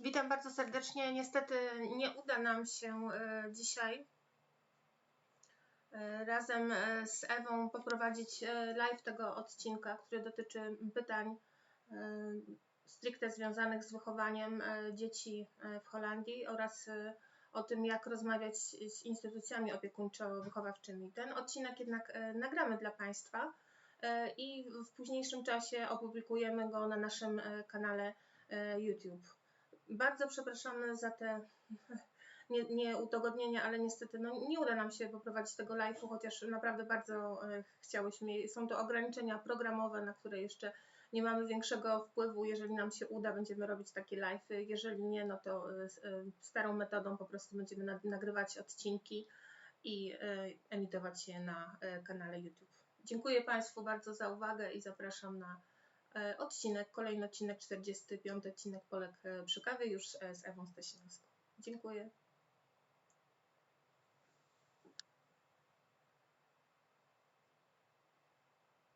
Witam bardzo serdecznie. Niestety nie uda nam się e, dzisiaj e, razem e, z Ewą poprowadzić live tego odcinka, który dotyczy pytań stricte związanych z wychowaniem dzieci w Holandii oraz o tym, jak rozmawiać z instytucjami opiekuńczo-wychowawczymi. Ten odcinek jednak nagramy dla Państwa i w późniejszym czasie opublikujemy go na naszym kanale YouTube. Bardzo przepraszamy za te nie- nieudogodnienia, ale niestety no, nie uda nam się poprowadzić tego live'u, chociaż naprawdę bardzo e, chciałyśmy. Są to ograniczenia programowe, na które jeszcze nie mamy większego wpływu. Jeżeli nam się uda, będziemy robić takie live'y. Jeżeli nie, no to e, e, starą metodą po prostu będziemy na- nagrywać odcinki i emitować je na kanale YouTube. Dziękuję Państwu bardzo za uwagę i zapraszam na odcinek, kolejny odcinek, 45 odcinek Polek e, przy kawie już z, z Ewą Stasinowską. Dziękuję.